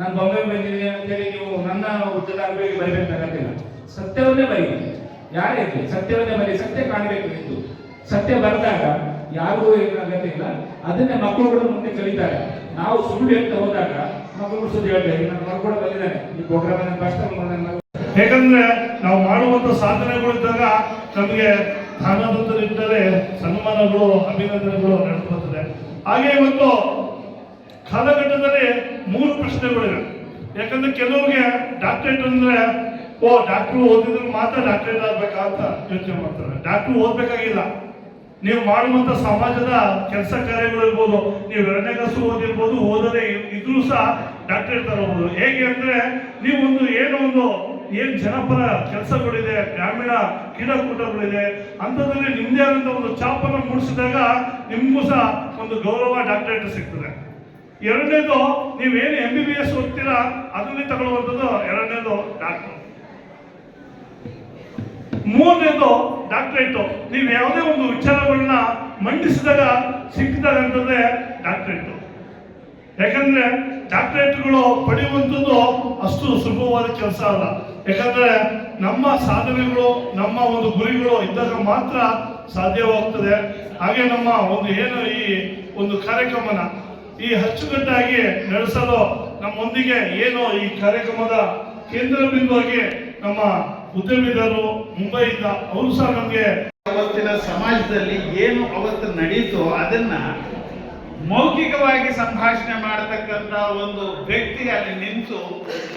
ನಾನು ಬೊಂಬೆ ಬಂದಿದ್ದೀನಿ ಅಂತೇಳಿ ನೀವು ನನ್ನ ಉದ್ದದಾಗಬೇಕು ಬರಬೇಕಾಗತ್ತಿಲ್ಲ. ಸತ್ಯವನ್ನೇ ಬರೀ. ಯಾರೇ ಸತ್ಯವನ್ನೇ ಬರೀ. ಸತ್ಯ ಕಾಣಬೇಕು ಎಂದು ಸತ್ಯ ಬರೆದಾಗ ಯಾರಿಗೂ ಏನಾಗತ್ತಿಲ್ಲ ಅದನ್ನೇ ಮಕ್ಕಳುಗಳು ಮುಂದೆ ಕಲಿತಾರೆ. ನಾವು ಸುಳ್ಳು ಹೇಳ್ತಾ ಹೋದಾಗ ಮಕ್ಕಳು ಸುದ್ದಿ ಹೇಳ್ತಾರೆ. ನಾನು ನನ್ನ ಮಕ್ಕಳು ಬಂದಿದ್ದಾನೆ. ಈ ಪ್ರೋಗ್ರಾಮ್ ಕಷ್ಟ ಯಾಕಂದ್ರೆ ನಾವು ಮಾಡುವಂತ ಸಾಧನೆಗಳಿದ್ದಾಗ ನಮಗೆ ನಿಟ್ಟಿನಲ್ಲಿ ಸನ್ಮಾನಗಳು, ಅಭಿನಂದನೆಗಳು ನಡೆಸುತ್ತದೆ ಹಾಗೆ ಇವತ್ತು ಕಾಲಘಟ್ಟದಲ್ಲಿ ಮೂರು ಪ್ರಶ್ನೆಗಳಿವೆ. ಯಾಕಂದ್ರೆ ಕೆಲವ್ರಿಗೆ ಡಾಕ್ಟರೇಟ್ ಅಂದ್ರೆ, ಓ ಡಾಕ್ಟ್ರು ಓದಿದ್ರೆ ಮಾತ್ರ ಡಾಕ್ಟರೇಟ್ ಆಗ್ಬೇಕಾ ಅಂತ ಯೋಚನೆ ಮಾಡ್ತಾರೆ. ಡಾಕ್ಟ್ರು ಓದ್ಬೇಕಾಗಿಲ್ಲ. ನೀವು ಮಾಡುವಂತ ಸಮಾಜದ ಕೆಲಸ ಕಾರ್ಯಗಳು ಇರ್ಬೋದು, ನೀವು ಎರಡನೇ ಕಸು ಓದಿರ್ಬೋದು, ಓದದೆ ಇದ್ರೂ ಸಹ ಡಾಕ್ಟರೇಟ್ ತರಬಹುದು ಹೇಗೆ ಅಂದ್ರೆ, ನೀವು ಒಂದು ಏನೋ ಒಂದು, ಏನು ಜನಪರ ಕೆಲಸಗಳಿದೆ, ಗ್ರಾಮೀಣ ಕ್ರೀಡಾಕೂಟಗಳಿದೆ ಅಂಥದ್ರಲ್ಲಿ ನಿಮ್ದೇ ಆದಂತ ಒಂದು ಚಾಪನ್ನು ಮೂಡಿಸಿದಾಗ ನಿಮಗೂ ಸಹ ಒಂದು ಗೌರವ ಡಾಕ್ಟರೇಟ್ ಸಿಗ್ತದೆ. ಎರಡನೇದು, ನೀವೇನು ಎಂ ಬಿ ಬಿ ಎಸ್ ಓದ್ತೀರಾ, ಅದನ್ನೇ ತಗೊಳ್ಳುವಂಥದ್ದು ಎರಡನೇದು ಡಾಕ್ಟರ್ ಮೂರನೇದು ಡಾಕ್ಟ್ರೇಟು ನೀವು ಯಾವುದೇ ಒಂದು ವಿಚಾರಗಳನ್ನ ಮಂಡಿಸಿದಾಗ ಸಿಕ್ಕಿದಾಗಂತಂದ್ರೆ ಡಾಕ್ಟ್ರೇಟು ಯಾಕಂದ್ರೆ ಡಾಕ್ಟರೇಟ್ಗಳು ಪಡೆಯುವಂಥದ್ದು ಅಷ್ಟು ಸುಲಭವಾದ ಕೆಲಸ ಅಲ್ಲ. ಯಾಕಂದ್ರೆ ನಮ್ಮ ಸಾಧನೆಗಳು, ನಮ್ಮ ಒಂದು ಗುರಿಗಳು ಇದ್ದಾಗ ಮಾತ್ರ ಸಾಧ್ಯವಾಗ್ತದೆ. ಹಾಗೆ ನಮ್ಮ ಒಂದು ಏನು ಈ ಒಂದು ಕಾರ್ಯಕ್ರಮನ ಈ ಅಚ್ಚುಕಟ್ಟಾಗಿ ನಡೆಸಲು ನಮ್ಮೊಂದಿಗೆ ಏನು ಈ ಕಾರ್ಯಕ್ರಮದ ಕೇಂದ್ರ ಬಿಂದುವಾಗಿ ನಮ್ಮ ಉದ್ಯಮಿದಾರರು ಮುಂಬೈಯಿಂದ ಅವರು ಸಹ ನಮಗೆ ಅವತ್ತಿನ ಸಮಾಜದಲ್ಲಿ ಏನು ಅವತ್ತು ನಡೀತು ಅದನ್ನ ಮೌಖಿಕವಾಗಿ ಸಂಭಾಷಣೆ ಮಾಡತಕ್ಕಂತ ಒಂದು ವ್ಯಕ್ತಿ ಅಲ್ಲಿ ನಿಂತು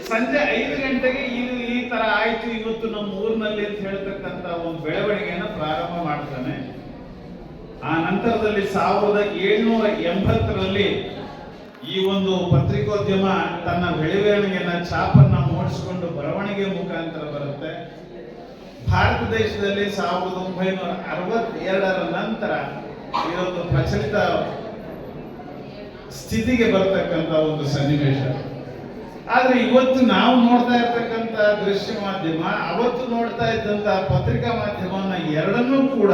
ಸಂಜೆ ಐದು ಗಂಟೆಗೆ ಇದು ಈ ತರ ಆಯ್ತು ಇವತ್ತು ನಮ್ಮ ಊರಿನಲ್ಲಿ ಅಂತ ಹೇಳ್ತಕ್ಕಂತ ಒಂದು ಬೆಳವಣಿಗೆಯನ್ನು ಪ್ರಾರಂಭ ಮಾಡ್ತಾನೆ. ಆ ನಂತರದಲ್ಲಿ ಸಾವಿರದ ಏಳ್ನೂರ ಎಂಬತ್ತರಲ್ಲಿ ಈ ಒಂದು ಪತ್ರಿಕೋದ್ಯಮ ತನ್ನ ಬೆಳವಣಿಗೆಯನ್ನ ಛಾಪನ್ನ ಮೂಡಿಸಿಕೊಂಡು ಬರವಣಿಗೆ ಮುಖಾಂತರ ಬರುತ್ತೆ. ಭಾರತ ದೇಶದಲ್ಲಿ ಸಾವಿರದ ಒಂಬೈನೂರ ಅರವತ್ತೆರಡರ ನಂತರ ಇದೊಂದು ಪ್ರಚಲಿತ ಸ್ಥಿತಿಗೆ ಬರತಕ್ಕಂತ ಒಂದು ಸನ್ನಿವೇಶ. ಆದ್ರೆ ಇವತ್ತು ನಾವು ನೋಡ್ತಾ ಇರ್ತಕ್ಕಂಥ ದೃಶ್ಯ ಮಾಧ್ಯಮ, ಅವತ್ತು ನೋಡ್ತಾ ಇದ್ದಂತ ಪತ್ರಿಕಾ ಮಾಧ್ಯಮವನ್ನ ಎರಡನ್ನೂ ಕೂಡ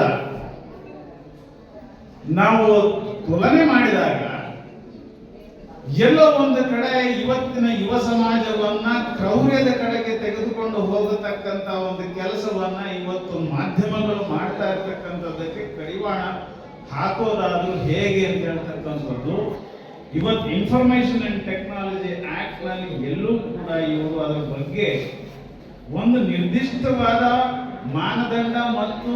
ನಾವು ತುಲನೆ ಮಾಡಿದಾಗ ಎಲ್ಲೋ ಒಂದು ಕಡೆ ಇವತ್ತಿನ ಯುವ ಸಮಾಜವನ್ನ ಕ್ರೌರ್ಯದ ಕಡೆಗೆ ತೆಗೆದುಕೊಂಡು ಹೋಗತಕ್ಕಂತ ಒಂದು ಕೆಲಸವನ್ನ ಇವತ್ತು ಮಾಧ್ಯಮಗಳು ಮಾಡ್ತಾ ಇರ್ತಕ್ಕಂಥದ್ದಕ್ಕೆ ಕಡಿವಾಣ ಹಾಕೋದಾದ್ರೂ ಹೇಗೆ ಅಂತ ಹೇಳ್ತಕ್ಕಂಥದ್ದು ಇವತ್ತು ಇನ್ಫಾರ್ಮೇಶನ್ ಅಂಡ್ ಟೆಕ್ನಾಲಜಿ ಆಕ್ಟ್ನಲ್ಲಿ ಎಲ್ಲೂ ಕೂಡ ಇವರು ಅದರ ಬಗ್ಗೆ ಒಂದು ನಿರ್ದಿಷ್ಟವಾದ ಮಾನದಂಡ ಮತ್ತು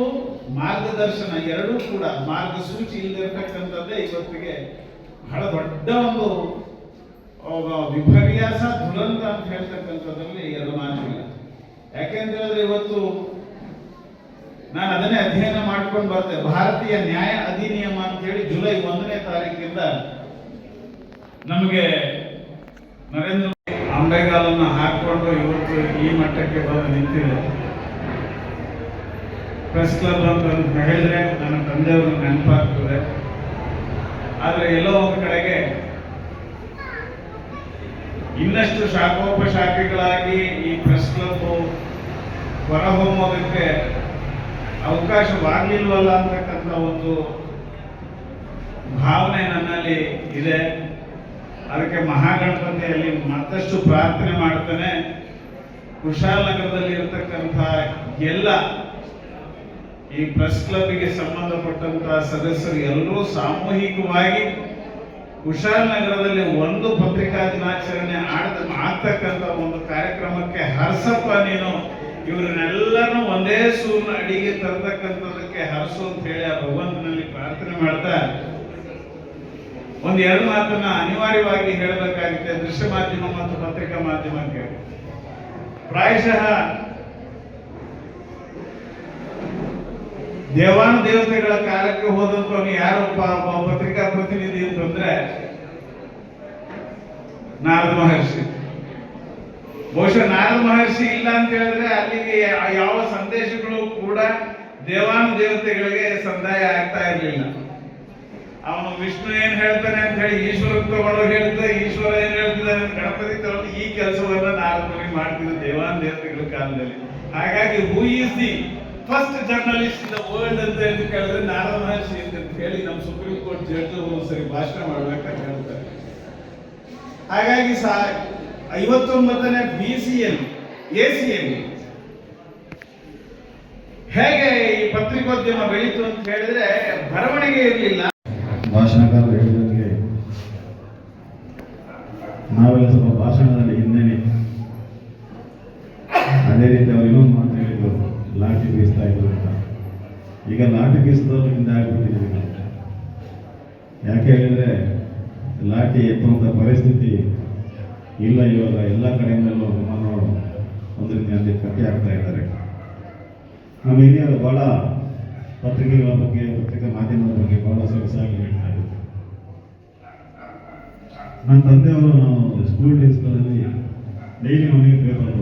ಮಾರ್ಗದರ್ಶನ ಎರಡೂ ಕೂಡ ಮಾರ್ಗಸೂಚಿ ಇಲ್ಲದಿರತಕ್ಕಂಥದ್ದೇ ಇವತ್ತಿಗೆ ಬಹಳ ದೊಡ್ಡ ಒಂದು ವಿಪರ್ಯಾಸ, ದುರಂತ ಅಂತ ಹೇಳ್ತಕ್ಕಂಥದ್ರಲ್ಲಿ ಎರಡು ಮಾತಿಲ್ಲ. ಯಾಕೆಂತ ಹೇಳಿದ್ರೆ ಇವತ್ತು ನಾನು ಅದನ್ನೇ ಅಧ್ಯಯನ ಮಾಡ್ಕೊಂಡು ಬರ್ತೆ ಭಾರತೀಯ ನ್ಯಾಯ ಅಧಿನಿಯಮ ಅಂತ ಹೇಳಿ ಜುಲೈ ಒಂದನೇ ತಾರೀಕಿಂದ ನಮಗೆ ನರೇಂದ್ರ ಮೋದಿ ಅಂಬೆಗಾಲನ್ನು ಹಾಕೊಂಡು ಇವತ್ತು ಈ ಮಟ್ಟಕ್ಕೆ ಬಂದು ನಿಂತಿದೆ ಪ್ರೆಸ್ ಕ್ಲಬ್ ಅಂತ ಹೇಳಿದ್ರೆ, ನನ್ನ ತಂದೆಯವರು ನೆನಪಾಗ್ತದೆ. ಆದರೆ ಎಲ್ಲೋ ಒಂದು ಕಡೆಗೆ ಇನ್ನಷ್ಟು ಶಾಖೋಪಶಾಖೆಗಳಾಗಿ ಈ ಪ್ರೆಸ್ ಕ್ಲಬ್ ಹೊರಹೊಮ್ಮೋದಕ್ಕೆ ಅವಕಾಶವಾಗಲಿಲ್ವಲ್ಲ ಅಂತಕ್ಕಂಥ ಒಂದು ಭಾವನೆ ನನ್ನಲ್ಲಿ ಇದೆ. ಅದಕ್ಕೆ ಮಹಾಗಣಪತಿಯಲ್ಲಿ ಮತ್ತಷ್ಟು ಪ್ರಾರ್ಥನೆ ಮಾಡ್ತಾನೆ. ಕುಶಾಲನಗರದಲ್ಲಿ ಇರತಕ್ಕಂಥ ಎಲ್ಲ ಈ ಪ್ರೆಸ್ ಕ್ಲಬ್ಗೆ ಸಂಬಂಧಪಟ್ಟಂತಹ ಸದಸ್ಯರು ಎಲ್ಲರೂ ಸಾಮೂಹಿಕವಾಗಿ ಕುಶಾಲನಗರದಲ್ಲಿ ಒಂದು ಪತ್ರಿಕಾ ದಿನಾಚರಣೆ ಆಡದ ಆಗ್ತಕ್ಕಂಥ ಒಂದು ಕಾರ್ಯಕ್ರಮಕ್ಕೆ ಹರ್ಸಪ್ಪ ನೀನು ಇವರನ್ನೆಲ್ಲರೂ ಒಂದೇ ಸೂರ್ನ ಅಡಿಗೆ ತರತಕ್ಕಂಥದಕ್ಕೆ ಹರಸು ಅಂತ ಹೇಳಿ ಆ ಭಗವಂತನಲ್ಲಿ ಪ್ರಾರ್ಥನೆ ಮಾಡ್ತಾ ಒಂದು ಎರಡು ಮಾತನ್ನ ಅನಿವಾರ್ಯವಾಗಿ ಹೇಳಬೇಕಾಗುತ್ತೆ. ದೃಶ್ಯ ಮಾಧ್ಯಮ ಮತ್ತು ಪತ್ರಿಕಾ ಮಾಧ್ಯಮಕ್ಕೆ ಪ್ರಾಯಶಃ ದೇವಾನು ದೇವತೆಗಳ ಕಾಲಕ್ಕೆ ಹೋದಂತವನು ಯಾರೊಬ್ಬ ಪತ್ರಿಕಾ ಪ್ರತಿನಿಧಿ ಅಂತಂದ್ರೆ ನಾರದ ಮಹರ್ಷಿ. ಬಹುಶಃ ನಾರದ ಮಹರ್ಷಿ ಇಲ್ಲ ಅಂತ ಹೇಳಿದ್ರೆ ಅಲ್ಲಿಗೆ ಯಾವ ಸಂದೇಶಗಳು ಕೂಡ ದೇವಾನು ದೇವತೆಗಳಿಗೆ ಸಂದಾಯ ಆಗ್ತಾ ಇರಲಿಲ್ಲ. ಅವನು ವಿಷ್ಣು ಏನ್ ಹೇಳ್ತಾನೆ ಅಂತ ಹೇಳಿ ಈಶ್ವರ ತಗೊಂಡು ಹೇಳ್ತಾ ಈಶ್ವರ ಏನ್ ಹೇಳ್ತಿದ್ದಾನೆ ಗಣಪತಿ ತಗೊಂಡು ಈ ಕೆಲಸವನ್ನ ನಾರದರಿಗೆ ಮಾಡ್ತಿದ್ದ ದೇವಾನು ದೇವತೆಗಳ ಕಾಲದಲ್ಲಿ. ಹಾಗಾಗಿ who is the first journalist in the world ಅಂತ ಹೇಳಿ ಕೇಳಿದ್ರೆ ನಾರಾಯಣ ಮಹರ್ಷಿ ಅಂತ ಹೇಳಿ ನಮ್ಮ ಸುಪ್ರೀಂ ಕೋರ್ಟ್ ಜಡ್ಜ್ ಒಂದ್ಸರಿ ಭಾಷಣ ಮಾಡ್ಬೇಕಂತ ಹೇಳ್ತಾರೆ ಹಾಗಾಗಿ ಸಹ ಐವತ್ತೊಂಬತ್ತನೇ B C L A C L ಹೇಗೆ ಈ ಪತ್ರಿಕೋದ್ಯಮ ಬೆಳೀತು ಅಂತ ಹೇಳಿದ್ರೆ ಬರವಣಿಗೆ ಇರಲಿಲ್ಲ. ಭಾಷಣಕಾರ ಹೇಳಿದಂಗೆ ನಾವೆಲ್ಲ ಸ್ವಲ್ಪ ಭಾಷಣದಲ್ಲಿ ಹಿಂದೆನೆ. ಅದೇ ರೀತಿ ಅವ್ರು ಬೀಸ್ತಾ ಇದ್ರು ಅಂತ. ಈಗ ಲಾಠಿ ಬೀಸಿದವರು ಹಿಂದೆ ಆಗ್ಬಿಟ್ಟಿದ್ದೀವಿ ಯಾಕೆ ಹೇಳಿದ್ರೆ, ಲಾಠಿ ಎತ್ತುವಂಥ ಪರಿಸ್ಥಿತಿ ಇಲ್ಲ ಇವಾಗ ಎಲ್ಲ ಕಡೆಯಿಂದಲೂ ನಮ್ಮನ್ನು ಒಂದು ರೀತಿಯಲ್ಲಿ ಕಥೆ ಆಗ್ತಾ ಇದ್ದಾರೆ. ನಮ್ಮ ಹಿರಿಯರು ಭಾಳ ಪತ್ರಿಕೆಗಳ ಬಗ್ಗೆ, ಪತ್ರಿಕಾ ಮಾಧ್ಯಮದ ಬಗ್ಗೆ ಭಾಳ ಸೊಗಸಾಗಿ ಹೇಳ್ತಾ ಇದ್ದರು ನನ್ನ ತಂದೆಯವರು ನಾವು ಸ್ಕೂಲ್ ಡೇಸ್ಗಳಲ್ಲಿ ಡೈಲಿ ಮನೆಗೆ ಪೇಪರ್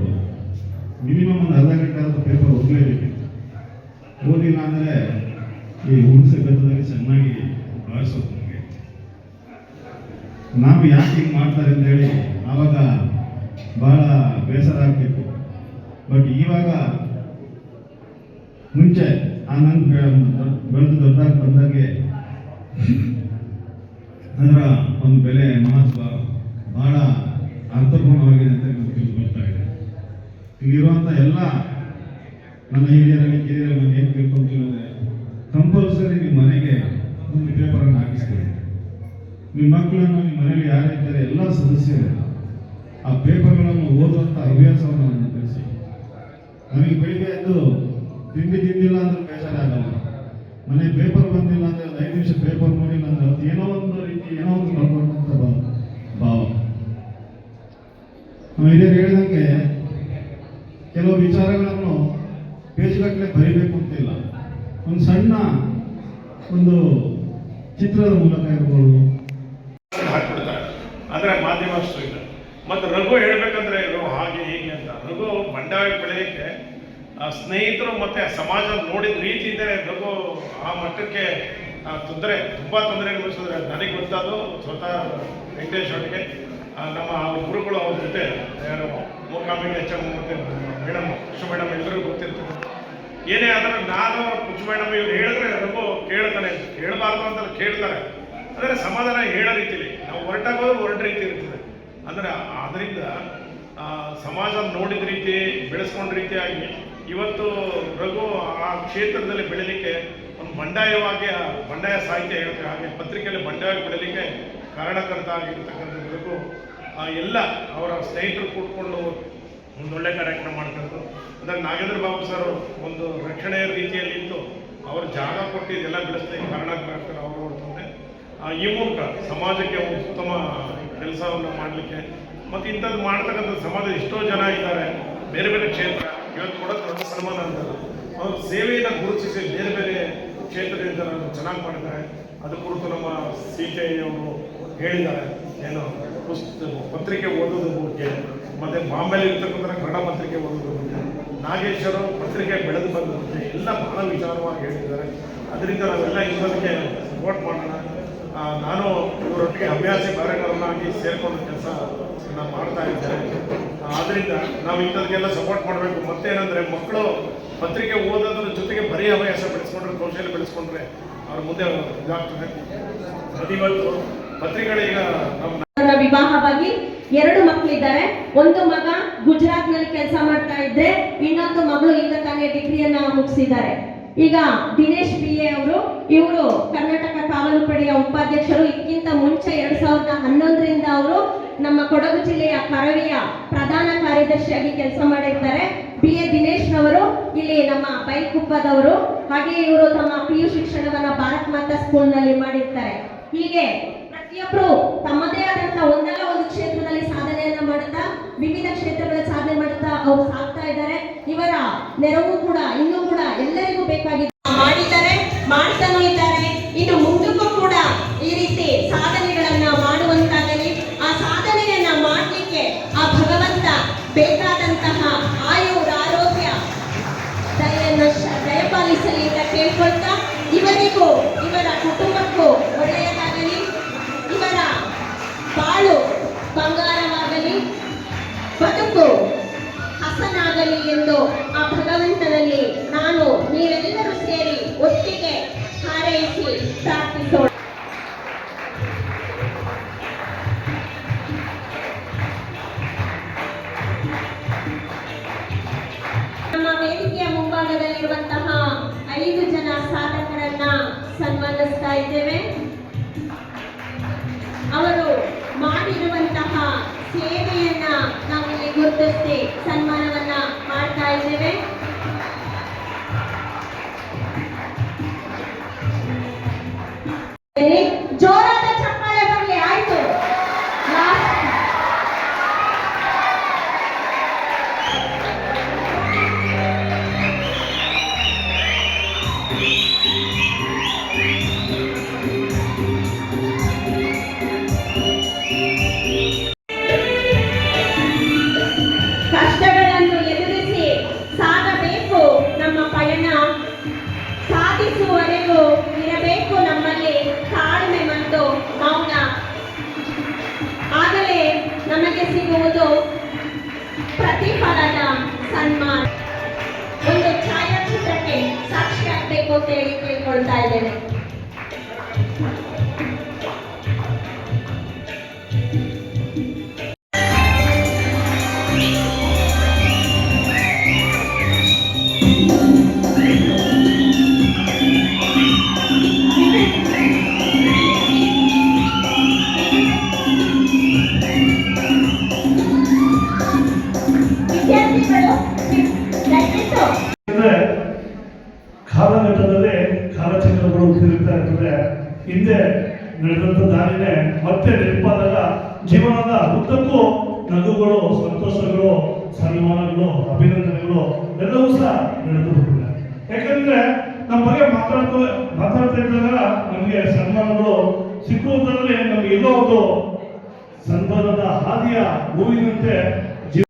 ಮಿನಿಮಮ್ ಒಂದು ಅರ್ಧ ಗಂಟೆ ಆದರೂ ಪೇಪರ್ ಓದಲೇಬೇಕು ಓದಿಲ್ಲ ಅಂದರೆ ಈ ಹುಣಸೆ ಬೆತ್ತದಲ್ಲಿ ಚೆನ್ನಾಗಿ ಬಳಸೋದು ನಮಗೆ. ನಾವು ಯಾಕೆ ಹಿಂಗೆ ಮಾಡ್ತಾರೆ ಅಂತ ಹೇಳಿ ಆವಾಗ ಬಹಳ ಬೇಸರ ಆಗ್ತಿತ್ತು. ಬಟ್ ಇವಾಗ ಮುಂಚೆ ಆ ನಂಗೆ ಬೆಳೆದು ದೊಡ್ಡದಾಗಿ ಬಂದಾಗೆ ಅದರ ಒಂದು ಬೆಲೆ ಮಹತ್ವ ಬಹಳ ಅರ್ಥಪೂರ್ಣವಾಗಿದೆ ಅಂತ ನಮ್ಗೆ ಗೊತ್ತಾಗಿದೆ. ಇದೆ ಇಲ್ಲಿರುವಂಥ ಎಲ್ಲ ನನ್ನ ಹಿರಿಯರಲ್ಲಿ ಕಿರಿಯರಲ್ಲಿ ನಾನು ಏನು ತಿಳ್ಕೊಂತೀನಿ ಅಂದರೆ ಕಂಪಲ್ಸರಿ ನಿಮ್ಮ ಮನೆಗೆ ಒಂದು ಪೇಪರನ್ನು ಹಾಕಿಸ್ತೀವಿ ನಿಮ್ಮ ಮಕ್ಕಳನ್ನು, ನಿಮ್ಮ ಮನೆಯಲ್ಲಿ ಯಾರಿದ್ದಾರೆ, ಎಲ್ಲ ಸದಸ್ಯರು, ಆ ಪೇಪರ್ಗಳನ್ನು ಓದುವಂಥ ಹವ್ಯಾಸವನ್ನು ನಾನು ತಿಳಿಸಿ. ನಮಗೆ ಬೆಳಿಗ್ಗೆ ಎದ್ದು ತಿಂಡಿ ತಿಂದಿಲ್ಲ ಅಂದ್ರೆ ಬೇಜಾರಾಗಲ್ಲ. ಮನೆ ಪೇಪರ್ ಬಂದಿಲ್ಲ ಅಂದರೆ ಒಂದು ಐದು ನಿಮಿಷ ಪೇಪರ್ ನೋಡಿಲ್ಲ ಅಂದ್ರೆ ಅದು ಏನೋ ಒಂದು ರೀತಿ, ಏನೋ ಒಂದು ಕಳ್ಕೊಂಡಂತ ಭಾವ ಭಾವ. ನಮ್ಮ ಹಿರಿಯರು ಹೇಳಿದಂಗೆ ಕೆಲವು ವಿಚಾರಗಳನ್ನು ಪೇಜ್ಗಟ್ಟಲೆ ಬರೀಬೇಕು ಅಂತಿಲ್ಲ ಒಂದು ಸಣ್ಣ ಒಂದು ಚಿತ್ರದ ಮೂಲಕ ಇರ್ಬೋದು ಹಾಕ್ಬಿಡ್ತಾರೆ. ಮಾಧ್ಯಮ ಮಾಧ್ಯಮಸ್ಥರು ಇಲ್ಲ. ಮತ್ತೆ ರಘು ಹೇಳ್ಬೇಕಂದ್ರೆ ಇದು ಹಾಗೆ ಹೀಗೆ ಅಂತ. ರಘು ಬಂಡಾಯ ಬೆಳೆಯಲಿಕ್ಕೆ ಆ, ಸ್ನೇಹಿತರು ಮತ್ತೆ ಸಮಾಜ ನೋಡಿದ ರೀತಿಯಿಂದಲೇ ರಘು ಆ ಮಟ್ಟಕ್ಕೆ ತೊಂದರೆ ತುಂಬಾ ತೊಂದರೆ ಅನುಭವಿಸಿದ್ರೆ ನನಗೆ ಗೊತ್ತಾದ್ರು ಸ್ವತಃ ವೆಂಕಟೇಶ್ ಅವರಿಗೆ. ನಮ್ಮ ಗುರುಗಳು ಅವ್ರ ಜೊತೆ ಯಾರು Mookambike H madam Krishna madam ಎಲ್ಲರಿಗೂ ಗೊತ್ತಿರ್ತದೆ ಏನೇ ಆದರೂ ನಾನು ಮೇಡಮ್ ಇವ್ರು ಹೇಳಿದ್ರೆ ಅದಕ್ಕೂ ಕೇಳ್ತಾನೆ. ಕೇಳಬಾರ್ದು ಅಂತ ಕೇಳ್ತಾರೆ. ಆದರೆ ಸಮಾಧಾನ ಹೇಳೋ ರೀತಿಲಿ, ನಾವು ಹೊರಟಾಗೋದು ಹೊರಟ ರೀತಿ ಇರ್ತದೆ. ಅಂದ್ರೆ ಅದರಿಂದ ಸಮಾಜ ನೋಡಿದ ರೀತಿ, ಬೆಳೆಸ್ಕೊಂಡ ರೀತಿಯಾಗಿ ಇವತ್ತು ರಘು ಆ ಕ್ಷೇತ್ರದಲ್ಲಿ ಬೆಳಿಲಿಕ್ಕೆ ಒಂದು ಬಂಡಾಯವಾಗಿ ಬಂಡಾಯ ಸಾಹಿತ್ಯ ಹೇಳುತ್ತೆ ಹಾಗೆ ಪತ್ರಿಕೆಯಲ್ಲಿ ಬಂಡಾಯ ಬೆಳಿಲಿಕ್ಕೆ ಕಾರಣಕರ್ತ ಆಗಿರ್ತಕ್ಕಂಥ ರಘು ಎಲ್ಲ ಅವರ ಸ್ನೇಹಿತರು ಕೂತ್ಕೊಂಡು ಒಂದು ಒಳ್ಳೆ ಕಾರ್ಯಕ್ರಮ ಮಾಡ್ಕೊಂಡು ಅಂದ್ರೆ ನಾಗೇಂದ್ರ ಬಾಬು ಸರ್ ಒಂದು ರಕ್ಷಣೆಯ ರೀತಿಯಲ್ಲಿ ಇತ್ತು. ಅವ್ರ ಜಾಗ ಕೊಟ್ಟು ಇದೆಲ್ಲ ಕಾರಣ ಕಾರಣಕರ್ತರು ಅವರು ನೋಡ್ತಾರೆ ಈ ಮೂಲಕ ಸಮಾಜಕ್ಕೆ ಉತ್ತಮ ಕೆಲಸವನ್ನು ಮಾಡಲಿಕ್ಕೆ ಮತ್ತು ಇಂಥದ್ದು ಮಾಡ್ತಕ್ಕಂಥ ಸಮಾಜ ಎಷ್ಟೋ ಜನ ಇದ್ದಾರೆ. ಬೇರೆ ಬೇರೆ ಕ್ಷೇತ್ರ, ಇವತ್ತು ಕೂಡ ದೊಡ್ಡ ಸನ್ಮಾನ ಅಂತಲ್ಲ ಅವ್ರ ಸೇವೆಯನ್ನು ಗುರುತಿಸಿ ಬೇರೆ ಬೇರೆ ಕ್ಷೇತ್ರದಿಂದ ಚೆನ್ನಾಗಿ ಮಾಡಿದ್ದಾರೆ ಅದು ಕುರಿತು ನಮ್ಮ ಸಿ ಕೆ ಅವರು ಹೇಳಿದ್ದಾರೆ. ಏನು ಪುಸ್ತಕ, ಪತ್ರಿಕೆ ಓದೋದ್ರ ಬಗ್ಗೆ ಮತ್ತು ಬಾಂಬೆಲಿ ಇರ್ತಕ್ಕಂಥ ಕನ್ನಡ ಪತ್ರಿಕೆ ಓದೋದ್ರ ಬಗ್ಗೆ ನಾಗೇಶ್ವರ ಪತ್ರಿಕೆ ಬೆಳೆದು ಬಂದ ಎಲ್ಲ ಬಹಳ ವಿಚಾರವಾಗಿ ಹೇಳ್ತಿದ್ದಾರೆ ಅದರಿಂದ ನಾವೆಲ್ಲ ಇನ್ನೊಂದಕ್ಕೆ ಸಪೋರ್ಟ್ ಮಾಡೋಣ. ನಾನು ಇವರೊಟ್ಟಿಗೆ ಹವ್ಯಾಸಿ ಕಾರ್ಯಗಳನ್ನಾಗಿ ಸೇರ್ಕೊಂಡು ಕೆಲಸ ನಾನು ಮಾಡ್ತಾ ಇದ್ದೇನೆ. ಆದ್ದರಿಂದ ನಾವು ಇಂಥದಕ್ಕೆಲ್ಲ ಸಪೋರ್ಟ್ ಮಾಡಬೇಕು. ಮತ್ತೇನೆಂದರೆ ಮಕ್ಕಳು ಪತ್ರಿಕೆ ಓದೋದ್ರ ಜೊತೆಗೆ ಬರೀ ಹವ್ಯಾಸ ಬೆಳೆಸ್ಕೊಂಡ್ರೆ, ಕೌಶಲ್ಯ ಬೆಳೆಸ್ಕೊಂಡ್ರೆ ಅವ್ರ ಮುಂದೆ ಇದಾಗ್ತದೆ. ಅದಿವತ್ತು ಪತ್ರಿಕೆಗಳೀಗ ನಮ್ಮ ವಿವಾಹವಾಗಿ ಎರಡು ಮಕ್ಕಳಿದ್ದಾರೆ ಒಂದು ಮಗ ಗುಜರಾತ್ನಲ್ಲಿ ಕೆಲಸ ಮಾಡ್ತಾ ಇದ್ರೆ, ಇನ್ನೊಂದು ಮಗಳು ಈಗ ತಾನೇ ಡಿಗ್ರಿಯನ್ನ ಮುಗಿಸಿದ್ದಾರೆ. ಈಗ ದಿನೇಶ್ ಬಿ ಎ ಅವರು, ಇವರು ಕರ್ನಾಟಕ ಕಾವಲು ಪಡೆಯ ಉಪಾಧ್ಯಕ್ಷರು. ಇದಕ್ಕಿಂತ ಮುಂಚೆ ಎರಡ್ ಸಾವಿರದ ಹನ್ನೊಂದರಿಂದ ಅವರು ನಮ್ಮ ಕೊಡಗು ಜಿಲ್ಲೆಯ ಕರವಿಯ ಪ್ರಧಾನ ಕಾರ್ಯದರ್ಶಿಯಾಗಿ ಕೆಲಸ ಮಾಡಿರ್ತಾರೆ. ಬಿ ಎ ದಿನೇಶ್ ಅವರು ಇಲ್ಲಿ ನಮ್ಮ ಬೈಕುಪ್ಪದವರು ಹಾಗೆ ಇವರು ತಮ್ಮ ಪಿ ಯು ಶಿಕ್ಷಣವನ್ನ ಭಾರತ್ ಮಾತಾ ಸ್ಕೂಲ್ನಲ್ಲಿ ಮಾಡಿರ್ತಾರೆ. ಹೀಗೆ ಪ್ರತಿಯೊಬ್ರು ತಮ್ಮದೇ ಆದಂತ ಒಂದಲ್ಲ ಒಂದು ಕ್ಷೇತ್ರದಲ್ಲಿ ಸಾಧನೆಯನ್ನ ಮಾಡುತ್ತಾ, ವಿವಿಧ ಕ್ಷೇತ್ರಗಳ ಸಾಧನೆ ಮಾಡುತ್ತಾ ಅವರು ಸಾಗ್ತಾ ಇದ್ದಾರೆ. ಇವರ ನೆರವು ಕೂಡ, ಇನ್ನೂ ಕೂಡ ಎಲ್ಲರಿಗೂ ಬೇಕಾಗಿದೆ. ಮಾಡಿದ್ದಾರೆ, ಮಾಡ್ತಾನೂ ಇದ್ದಾರೆ. ಇನ್ನು ಮುಂದಕ್ಕೂ ಕೂಡ ಈ ರೀತಿ ಸಾಧನೆಗಳನ್ನ ಮಾಡುವಂತಾಗಲಿ, ಆ ಸಾಧನೆಯನ್ನ ಮಾಡಲಿಕ್ಕೆ ಆ ಭಗವಂತ ಬೇಕಾದಂತಹ ಆಯುರ ಆರೋಗ್ಯ, ದಯೆಯನ್ನು ದಯಪಾಲಿಸಲಿ ಅಂತ ಕೇಳ್ಕೊಳ್ತಾ, ಇವರಿಗೂ, ಇವರ ಕುಟುಂಬಕ್ಕೂ